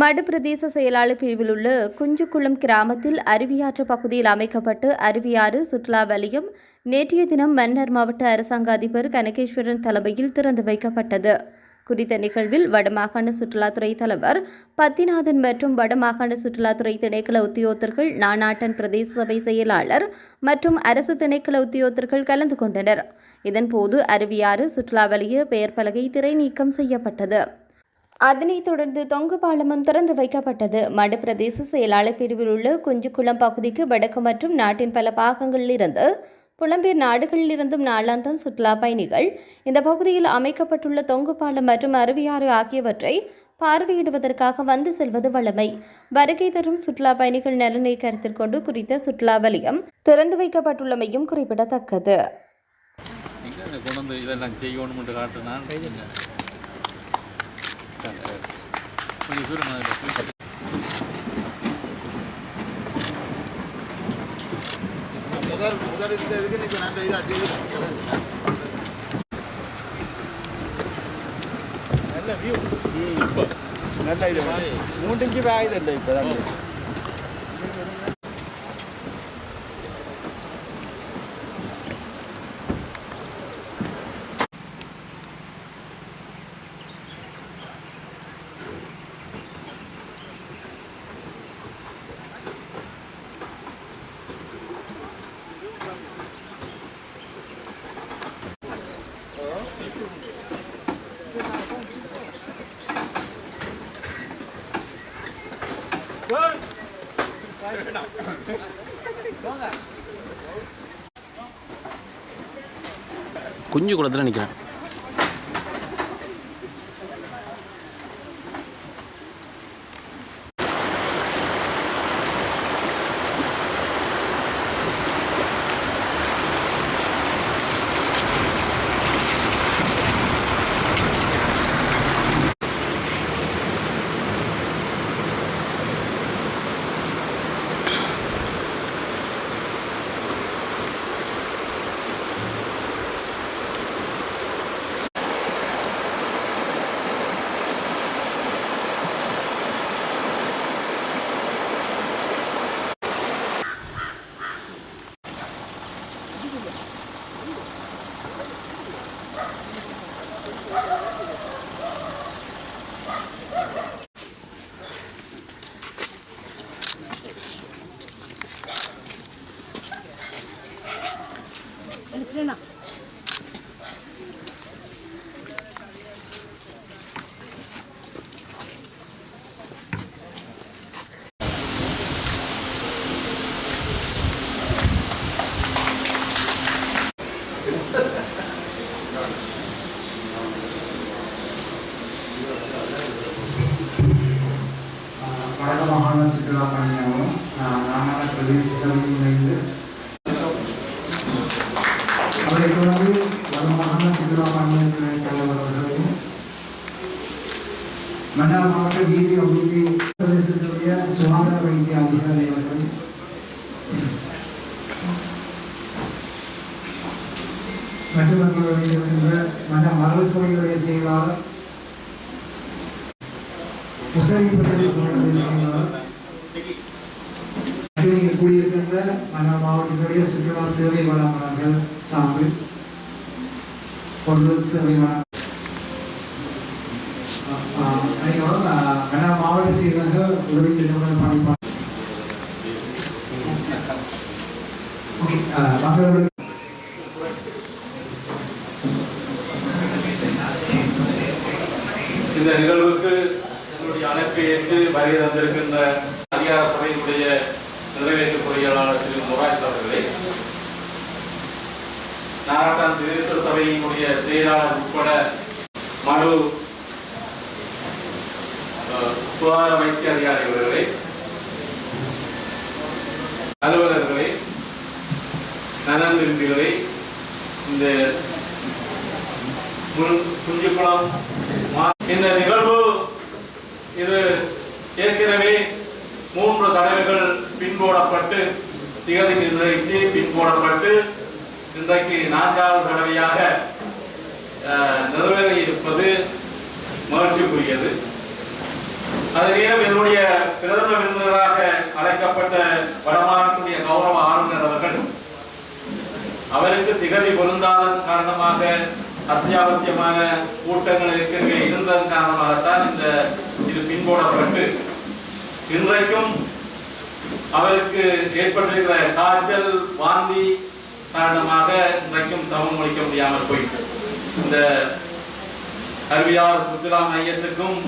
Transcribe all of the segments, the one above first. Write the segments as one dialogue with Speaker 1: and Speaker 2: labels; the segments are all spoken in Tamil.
Speaker 1: மடு பிரதேச செயலாளர் பிரிவில் உள்ள குஞ்சுக்குளம் கிராமத்தில் அருவியாற்று பகுதியில் அமைக்கப்பட்டு அருவியாறு சுற்றுலா வலயம் நேற்றைய தினம் மன்னர் மாவட்ட அரசாங்க அதிபர் கனகேஸ்வரன் தலைமையில் திறந்து வைக்கப்பட்டது. குறித்த நிகழ்வில் வடமாகாண சுற்றுலாத்துறை தலைவர் பத்திநாதன் மற்றும் வடமாகாண சுற்றுலாத்துறை திணைக்கள உத்தியோகத்தர்கள் நானாட்டன் பிரதேச சபை செயலாளர் மற்றும் அரசு திணைக்கள உத்தியோகத்தர்கள் கலந்து கொண்டனர். இதன்போது அருவியாறு சுற்றுலா வலிய பெயர் பலகை திரை நீக்கம் செய்யப்பட்டது. அதனைத் தொடர்ந்து தொங்கு பாலமும் திறந்து வைக்கப்பட்டது. மடு பிரதேச செயலாளர் பிரிவில் உள்ள குஞ்சுக்குளம் பகுதிக்கு வடக்கு மற்றும் நாட்டின் பல பாகங்களிலிருந்து புலம்பெயர் நாடுகளிலிருந்தும் நாளாந்தம் சுற்றுலா பயணிகள் இந்த பகுதியில் அமைக்கப்பட்டுள்ள தொங்கு பாலம் மற்றும் அருவியாறு ஆகியவற்றை பார்வையிடுவதற்காக வந்து செல்வது வழமை. வருகை தரும் சுற்றுலா பயணிகள் நலனை கருத்தில் கொண்டு குறித்த சுற்றுலா வலயம் திறந்து வைக்கப்பட்டுள்ளமையும் குறிப்பிடத்தக்கது
Speaker 2: எங்கே இந்த கொண்டு வந்து இதெல்லாம் செய்யணும்னு காட்டுனான் கொஞ்சம் சூரியன் அதில்
Speaker 3: முதல் முதல் இந்த இதுக்கு நீங்க நல்ல இதா செய்து நல்ல வியூ இப்போ நல்ல இது மூன்றிஞ்சு ஆயுதம் இப்போ தான்
Speaker 4: குஞ்சு குளத்தில் நிற்கிறேன்
Speaker 5: வடக்கு மாகாண சுற்றுலா பணியாகவும் நாமக்கல் பிரதேச சபையில் இணைந்து அதைத் தொடர்ந்து வடமாகாண சுற்றுலா பணியின் துணை தலைவர் அவர்களையும் மன்னார் மாவட்ட வீதி அபிவிருத்தி பிரதேசத்துடைய சுகாதார வைத்திய அதிகாரி அவர்கள் மற்றும் எங்களுடைய இருக்கின்ற மரபு சபைகளுடைய செயலாளர் முசலி பிரதேச செயலாளர் கூடியிருக்கின்ற மாவட்டத்துடைய சுற்றுலா சேவை வழங்குநர்கள் சார்பில் பொருள் சேவை வழங்க அனைவரும் மன்னர் மாவட்ட செயலர்கள் உதவி திட்டமிடல் பணிப்பாளர் ஓகே மக்களுடைய
Speaker 2: இந்த நிகழ்வுக்கு எங்களுடைய அழைப்பை ஏற்று வருகை தந்திருக்கின்ற அதிகார சபையினுடைய நிறைவேற்று பொறியாளர் திரு முராஜ் அவர்களே நாராட்டான் பிரதேச சபையினுடைய செயலாளர் உட்பட மனு அஹ், சுகாதார வைத்திய அதிகாரி அவர்களே அலுவலர்களே நலன் விரும்பிகளே இந்த குஞ்சுக்குளம் இந்த நிகழ்வு இது ஏற்கனவே மூன்று தடவைகள் பின்போடப்பட்டு திகதி நிர்ணயித்து பின்போடப்பட்டு இன்றைக்கு நான்காவது தடவையாக அஹ், நிறைவேறி இருப்பது மகிழ்ச்சிக்குரியது. அது இதனுடைய பிரதம விருந்தினராக அழைக்கப்பட்ட வடமாநிலத்துடைய கௌரவ ஆளுநர் அவர்கள் அவருக்கு திகதி பொருந்தாதன் காரணமாக அத்தியாவசியமான கூட்டங்கள் ஏற்கனவே இருந்ததன் காரணமாகத்தான் இந்த இது பின்போடப்பட்டு இன்றைக்கும் அவருக்கு ஏற்பட்டிருக்கிற காய்ச்சல் வாந்தி காரணமாக இன்றைக்கும் சமம் அளிக்க முடியாமல் போயிட்டு இந்த கல்வியாளர் சுற்றுலா மையத்துக்கும்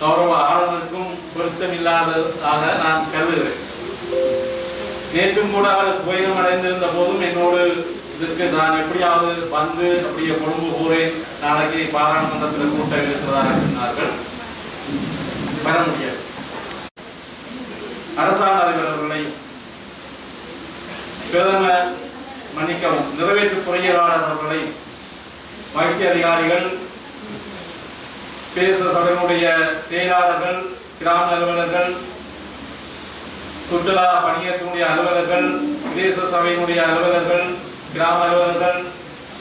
Speaker 2: கௌரவ ஆளுநருக்கும் பொருத்தமில்லாததாக நான் கருதுகிறேன். நேற்றும் கூட அவர் சுயனம் அடைந்திருந்த போதும் என்னோடு இதற்கு நான் எப்படியாவது வந்து அப்படியே கொழும்பு போறேன் நாளைக்கு பாராளுமன்றத்தில் கூட்டம் இருக்கிறதாக சொன்னார்கள். வர முடியாது. அரசாங்க அதிபர் அவர்களையும் பிரதம மன்னிக்கவும் நிறைவேற்று பொறியியலாளர் அவர்களை வைத்திய அதிகாரிகள் பேச சபையினுடைய செயலாளர்கள் கிராம அலுவலர்கள் சுற்றுலா பணியத்தினுடைய அலுவலர்கள் பிரதேச சபையினுடைய அலுவலர்கள் கிராம அலுவலர்கள்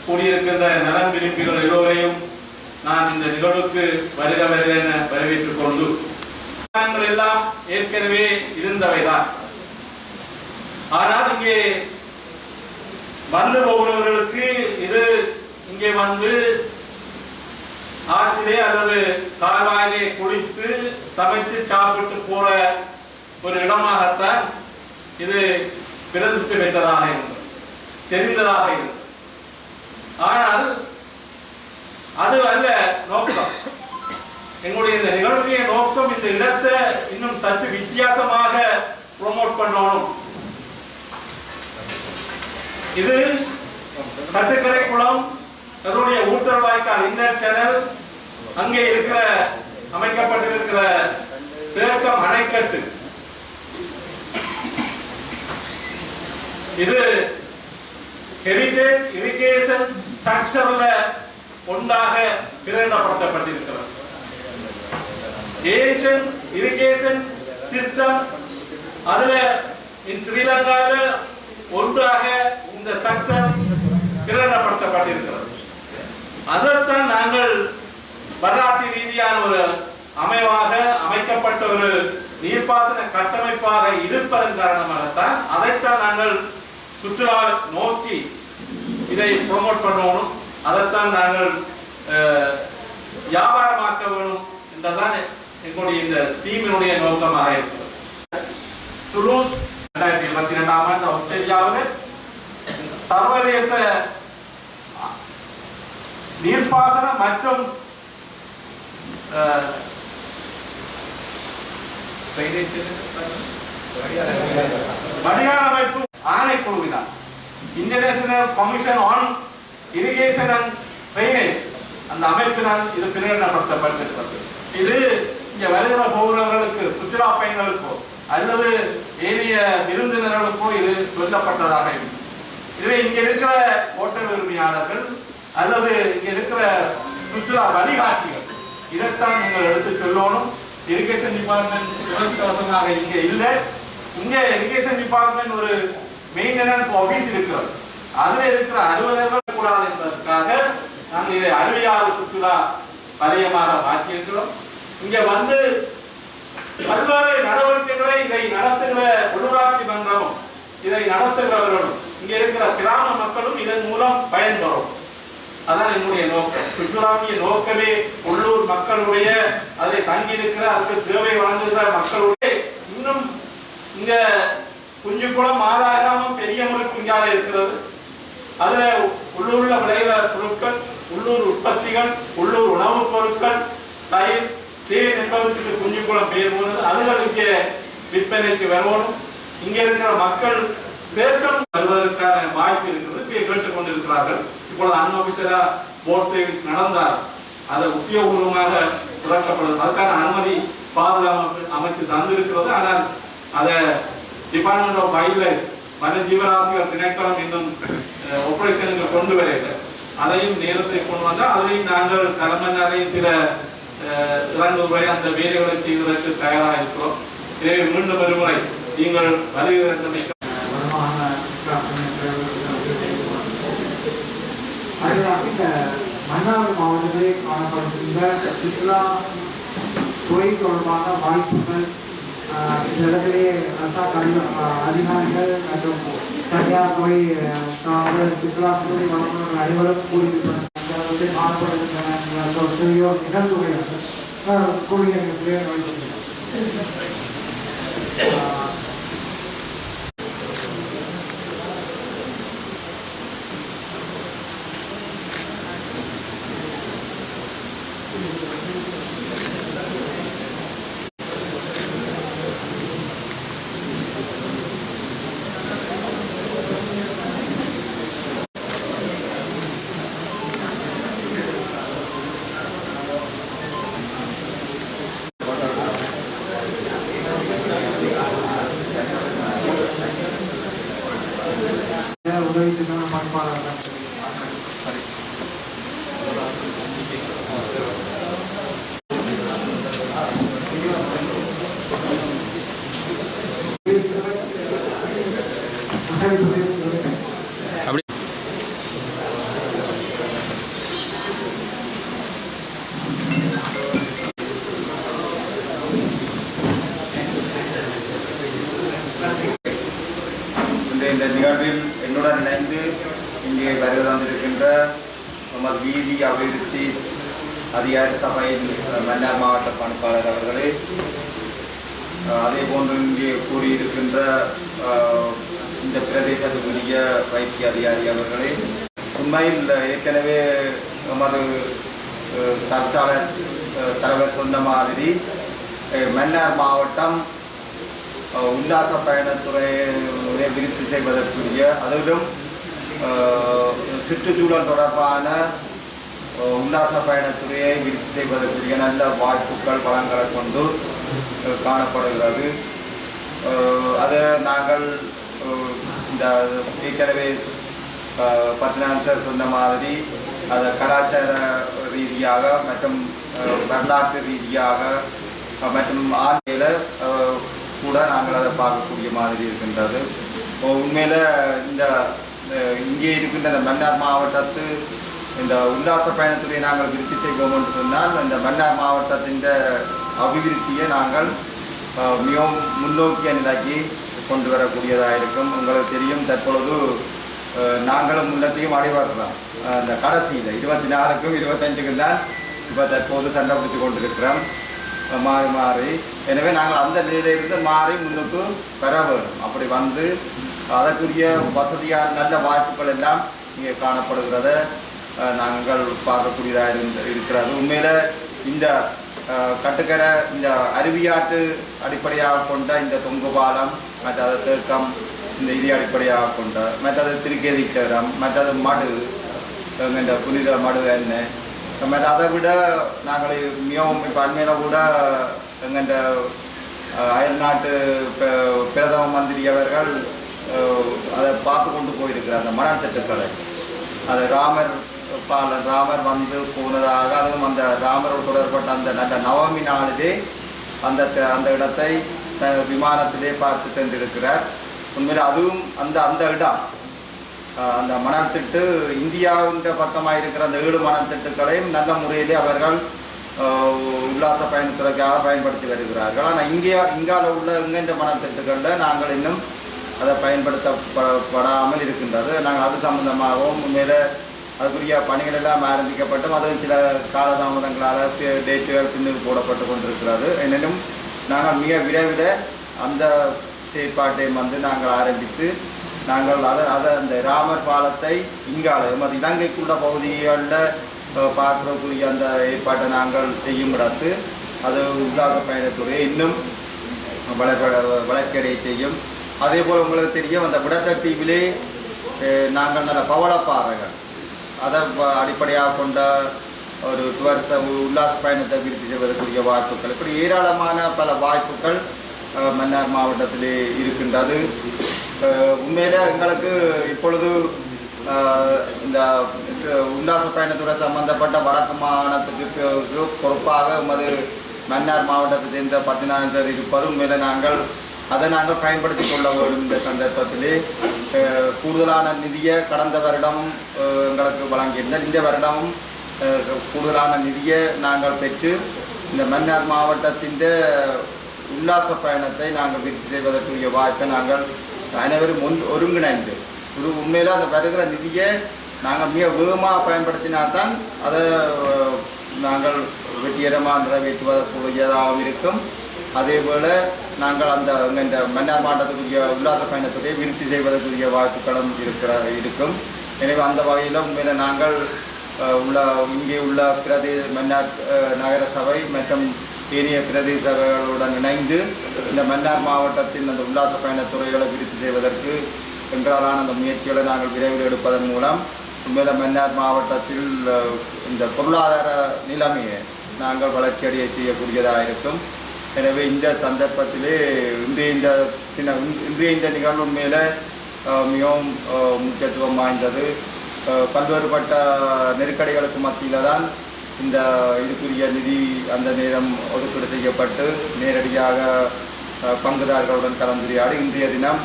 Speaker 2: கூடியிருக்கின்ற நலன் விரும்பிகள் எல்லோரையும் நான் இந்த நிகழ்வுக்கு வருக வருக என வரவேற்றுக் கொண்டு எல்லாம் ஏற்கனவே இருந்தவைதான். ஆனால் இங்கே வந்து போகிறவர்களுக்கு இது இங்கே வந்து ஆற்றிலே அல்லது கால்வாயிலே குளித்து சமைத்து சாப்பிட்டு போற ஒரு இடமாகத்தான் இது பிரதிஷ்டை பெற்றதாக இருந்தது தெரிந்ததாக இருந்தது ஆனால் அது அல்ல நோக்கம். எங்களுடைய இந்த நிகழ்வுடைய நோக்கம் இந்த இடத்தை இன்னும் சற்று வித்தியாசமாக ப்ரோமோட் பண்ணணும். இது கட்டுக்கரை குளம் அதனுடைய ஊட்டல் வாய்க்கால் இன்னர் சேனல் அங்கே இருக்கிற அமைக்கப்பட்டிருக்கிற தேக்கம் அணைக்கட்டு. இது ஹெரிடேஜ் இரிகேஷன் ஸ்ட்ரக்சர்ல ஒன்றாக பிரகடனப்படுத்தப்பட்டிருக்கிறது. ஏஷியன் இரிகேஷன் சிஸ்டம் அதுல இன் ஸ்ரீலங்கால ஒன்றாக இந்த சக்சஸ் பிரகடனப்படுத்தப்பட்டிருக்கிறது. அதைத்தான் நாங்கள் வரலாற்று ரீதியான ஒரு அமைவாக அமைக்கப்பட்ட ஒரு நீர்ப்பாசன கட்டமைப்பாக இருப்பதன் காரணமாகத்தான் அதைத்தான் நாங்கள் சுற்றுலா நோக்கி இதை ப்ரோமோட் பண்ணணும். அதைத்தான் நாங்கள் வியாபாரமாக்க வேணும் என்றதான் எங்களுடைய இந்த தீமினுடைய நோக்கமாக இருக்கிறது. துலூஸ் ரெண்டாயிரத்தி இருபத்தி ரெண்டாம் ஆண்டு ஆஸ்திரேலியாவில் சர்வதேச நீர்ப்பாசனம் மற்றும் அஹ், வடிகால் அமைப்பு ஆணைக்குழுவினால் international commission on irrigation and drainage அந்த அமைப்பினால் இது பிரகடனப்படுத்தப்பட்டிருக்கிறது இது இங்க வருகிற போகிறவர்களுக்கு சுற்றுலா பயணிகளுக்கோ அல்லது ஏனைய விருந்தினர்களுக்கோ இது சொல்லப்பட்டதாக இருக்கும். இதுவே இங்க இருக்கிற ஓட்டல் உரிமையாளர்கள் அல்லது இங்க இருக்கிற சுற்றுலா வழிகாட்டிகள் இதைத்தான் நீங்கள் எடுத்து சொல்லணும். இரிகேஷன் டிபார்ட்மெண்ட் துரதிருஷ்டவசமாக இங்கே இல்லை. இங்கே இரிகேஷன் டிபார்ட்மெண்ட் ஒரு மெயின்டெனன்ஸ் ஆபீஸ் இருக்கிறது அதுல இருக்கிற அலுவலர்கள் கூடாது என்பதற்காக நாங்கள் இதை அறிவியாத சுற்றுலா வலயமாக மாற்றியிருக்கிறோம். இங்க வந்து பல்வேறு நடவடிக்கைகளை இதை நடத்துகிற உள்ளூராட்சி மன்றமும் இதை நடத்துகிறவர்களும் இங்க இருக்கிற கிராம மக்களும் இதன் மூலம் பயன்பெறும். அதான் என்னுடைய நோக்கம். சுற்றுலாவிய நோக்கமே உள்ளூர் மக்களுடைய அதை தங்கி இருக்கிற அதுக்கு சேவை வழங்குகிற மக்களுடைய இன்னும் இங்க குஞ்சுக்குளம் மாதா கிராமம் பெரிய முறைக்கு இருக்கிறது. அதுல உள்ளூர்ல விளைகிற பொருட்கள் உள்ளூர் உற்பத்திகள் உள்ளூர் உணவுப் பொருட்கள் தயிர் தேன் என்பவற்றுக்கு குஞ்சுக்குளம் பெயர் போனது அதுகள் இங்கே விற்பனைக்கு வரணும் இங்கே இருக்கிற மக்கள் தேக்கம் வருவதற்கான வாய்ப்பு இருக்கிறது. இங்கே கேட்டுக் கொண்டிருக்கிறார்கள் இப்பொழுது அன்ஆபிஷியலா போர்ட் சர்வீஸ் நடந்தால் அதை உத்தியோகபூர்வமாக திறக்கப்படுது அதுக்கான அனுமதி பாதுகாப்பு அமைச்சு தந்திருக்கிறது. ஆனால் அதை டிபார்ட்மெண்ட் ஆஃப் வைல்ட் லைஃப் வன ஜீவராசிகள் திணைக்களம் இன்னும் ஆபரேஷனுக்கு கொண்டு வரவில்லை. அதையும் நேரத்தை கொண்டு வந்தால் அதையும் நாங்கள் தலைமையினரையும் சில அஹ், இறங்குமுறை அந்த வேலைகளை செய்வதற்கு தயாராக இருக்கிறோம். எனவே மீண்டும் ஒருமுறை நீங்கள் வலியுறுத்தமை
Speaker 5: வருமான இந்த மன்னார் மாவட்டத்திலே காணப்படுகின்ற சுற்றுலா துறை தொடர்பான வாய்ப்புகள் நிலத்திலே இந்த இடத்திலே அரசா கல்வி அதிகாரிகள் மற்றும் தனியார் துறை சார்ந்த சுற்றுலா சேவை அனைவரும் கூடியிருப்பார்கள் நிகழ்வுகள் ஆஹ், கூடிய நிகழ்வுகளை வைத்திருக்கிறோம். ஆஹ், உதவி திட்ட பண்பாளர்கள் சரி பேசுகிறேன்
Speaker 4: அப்படி
Speaker 6: இன்றைய இந்த நிகழ்வில் என்னுடன் இணைந்து இங்கே வருகை தந்திருக்கின்ற நமது வீதி அபிவிருத்தி அதிகாரி சபையின் மன்னார் மாவட்ட பணிப்பாளர் அவர்களே அஹ், அதே போன்று இங்கே கூடியிருக்கின்ற அஹ், இந்த பிரதேசத்துக்குரிய வைத்திய அதிகாரி அவர்களே உண்மையில் ஏற்கனவே நமது தற்சாலை தலைவர் சொன்ன மாதிரி மன்னார் மாவட்டம் உல்லாச பயணத்துறையை விருத்தி செய்வதற்குரிய அதிலும் சுற்றுச்சூழல் தொடர்பான உல்லாச பயணத்துறையை விருத்தி செய்வதற்குரிய நல்ல வாய்ப்புகள் வளங்களை கொண்டு காணப்படுகிறது. அது நாங்கள் இந்த ஏற்கனவே பத்னான்சர் சார் சொன்ன மாதிரி அதை கலாச்சார ரீதியாக மற்றும் வரலாற்று ரீதியாக மற்றும் ஆண்டியில் கூட நாங்கள் அதை பார்க்கக்கூடிய மாதிரி இருக்கின்றது. உண்மையில் இந்த இங்கே இருக்கின்ற இந்த மன்னார் மாவட்டத்து இந்த உல்லாச பயணத்துறையை நாங்கள் விருத்தி செய்வோம் என்று சொன்னால் இந்த மன்னார் மாவட்டத்தின் அபிவிருத்தியை நாங்கள் மிகவும் முன்னோக்கிய நிலைக்கு கொண்டு வரக்கூடியதாக இருக்கும். உங்களுக்கு தெரியும் தற்பொழுது நாங்களும் முன்னத்தையும் அடைவர்றோம் அந்த கடைசியில் இருபத்தி நாலுக்கும் இருபத்தஞ்சுக்கும் தான் இப்போ தற்போது சண்டை பிடிச்சு கொண்டிருக்கிறோம். மாறி மாறி. எனவே நாங்கள் அந்த நிலையிலிருந்து மாறி முன்னுக்கு வர வேண்டும். அப்படி வந்து அதற்குரிய வசதியாக நல்ல வாய்ப்புகள் எல்லாம் இங்கே காணப்படுகிறத நாங்கள் பார்க்கக்கூடியதாக இருந்து இருக்கிறது. உண்மையில் இந்த கட்டுக்கரை இந்த அருவியாற்று அடிப்படையாக கொண்ட இந்த தொங்கு பாலம் மற்றது தேக்கம் இந்த இதை அடிப்படையாக கொண்ட மற்றது திருக்கேதீச்சரம் மற்றது மடு இந்த புனித மடு என்ன. மற்ற அதை விட நாங்கள் மிகவும் இப்போ அண்மையில் கூட எங்கள் அயல்நாட்டு பிரதம மந்திரி அவர்கள் அதை பார்த்து கொண்டு போயிருக்கிறார் அந்த மணல் திட்டங்களை அது ராமர் ராமர் வந்து போனதாக அதுவும் அந்த ராமரோடு தொடர்பட்ட அந்த நல்ல நவமி நாளிலே அந்த த- அந்த இடத்தை த விமானத்திலே பார்த்து சென்றிருக்கிறார். உண்மையில் அதுவும் அந்த அந்த இடம் அந்த மணல் திட்டு இந்தியாவின் பக்கமாக இருக்கிற அந்த ஏழு மணல் திட்டுகளையும் நல்ல முறையிலே அவர்கள் உல்லாச பயணத்துறைக்காக பயன்படுத்தி வருகிறார்கள். ஆனால் இங்கே இங்கால உள்ள எங்கென்ற மணல் திட்டுகளில் நாங்கள் இன்னும் அதை பயன்படுத்தப்படாமல் இருக்கின்றது. நாங்கள் அது சம்பந்தமாகவும் மேலே அதுக்குரிய பணிகள் எல்லாம் ஆரம்பிக்கப்பட்டும். அதுவும் சில காலதாமதங்களால் டேட்டுகள் பின்னுக்கு போடப்பட்டு கொண்டிருக்கிறது. எனினும் நாங்கள் மிக விரைவில் அந்த செயற்பாட்டை வந்து நாங்கள் ஆரம்பித்து நாங்கள் அதை அதை அந்த ராமர் பாலத்தை இங்கால எமது இலங்கைக்குள்ள பகுதிகளில் பார்க்கக்கூடிய அந்த ஏற்பாட்டை நாங்கள் செய்யும் இடத்து அது உல்லாச பயணத்துறை இன்னும் வளர்பட வளர்ச்சியடைய செய்யும். அதே போல் உங்களுக்கு தெரியும் அந்த விடத்த தீவிலே நாங்கள் நல்ல பவளப்பாறைகள் அதை அடிப்படையாக கொண்ட ஒரு டுவரிச உல்லாச பயணத்தை விருத்தி செய்வதற்குரிய வாய்ப்புகள். இப்படி ஏராளமான பல வாய்ப்புகள் மன்னார் மாவட்டத்தில் இருக்கின்றது. உண்மையில எங்களுக்கு இப்பொழுது இந்த உல்லாச பயணத்துறை சம்பந்தப்பட்ட வடக்கு மாகாணத்துக்கு பொறுப்பாக எமது மன்னார் மாவட்டத்தை சேர்ந்த பத்தினாஞ்சர் இருப்பது உண்மையில நாங்கள் அதை நாங்கள் பயன்படுத்தி கொள்ள வேண்டும். இந்த சந்தர்ப்பத்திலே கூடுதலான நிதியை கடந்த வருடமும் எங்களுக்கு வழங்கியிருந்தார். இந்த வருடமும் கூடுதலான நிதியை நாங்கள் பெற்று இந்த மன்னார் மாவட்டத்தின் உல்லாச பயணத்தை நாங்கள் விருத்தி செய்வதற்குரிய வாய்ப்பை நாங்கள் அனைவரும் ஒன் ஒருங்கிணைந்து ஒரு உண்மையில் அந்த வருகிற நிதியை நாங்கள் மிக வேகமாக பயன்படுத்தினால்தான் அதை நாங்கள் வெற்றிகரமாக நிறைவேற்றுவதற்குரியதாகவும் இருக்கும். அதேபோல் நாங்கள் அந்த இந்த மன்னார் மாவட்டத்துக்குரிய உல்லாச பயணத்துடைய விருத்தி செய்வதற்குரிய வாய்ப்புகளும் இருக்கிற இருக்கும். எனவே அந்த வகையில் உண்மையில் நாங்கள் உள்ள இங்கே உள்ள பிரதே மன்னார் நகர சபை மற்றும் ஏனைய பிரதேச சபைகளுடன் இணைந்து இந்த மன்னார் மாவட்டத்தின் அந்த உல்லாச பயணத்துறைகளை விருத்தி செய்வதற்கு என்றாலான அந்த முயற்சிகளை நாங்கள் விரைவில் எடுப்பதன் மூலம் உண்மையில மன்னார் மாவட்டத்தில் இந்த பொருளாதார நிலைமையை நாங்கள் வளர்ச்சியடைய செய்யக்கூடியதாக இருக்கும். எனவே இந்த சந்தர்ப்பத்திலே இன்றைய இந்த இன்றைய இந்த நிகழ்வு உண்மையில் மிகவும் முக்கியத்துவம் வாய்ந்தது. பல்வேறுபட்ட நெருக்கடிகளுக்கு மத்தியில் தான் இந்த இதுக்குரிய நிதி அந்த நேரம் ஒதுக்கீடு செய்யப்பட்டு நேரடியாக பங்குதாரர்களுடன் கலந்துரையாடி இன்றைய தினம்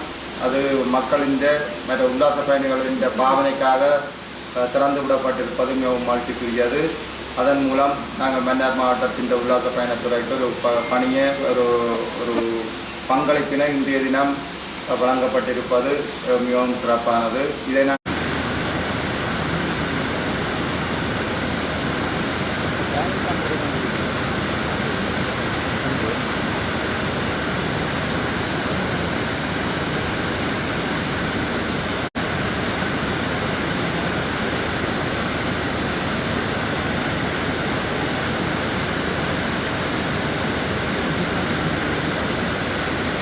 Speaker 6: அது மக்களின் மற்ற உல்லாச பயணிகளின் பாவனைக்காக திறந்து விடப்பட்டிருப்பது மிகவும் மகிழ்ச்சிக்குரியது. அதன் மூலம் நாங்கள் மன்னார் மாவட்டத்தின் உல்லாச பயணத்துறைக்கு ஒரு ப பணியை ஒரு ஒரு பங்களிப்பினை இன்றைய தினம் வழங்கப்பட்டிருப்பது மிகவும் சிறப்பானது. இதை நான்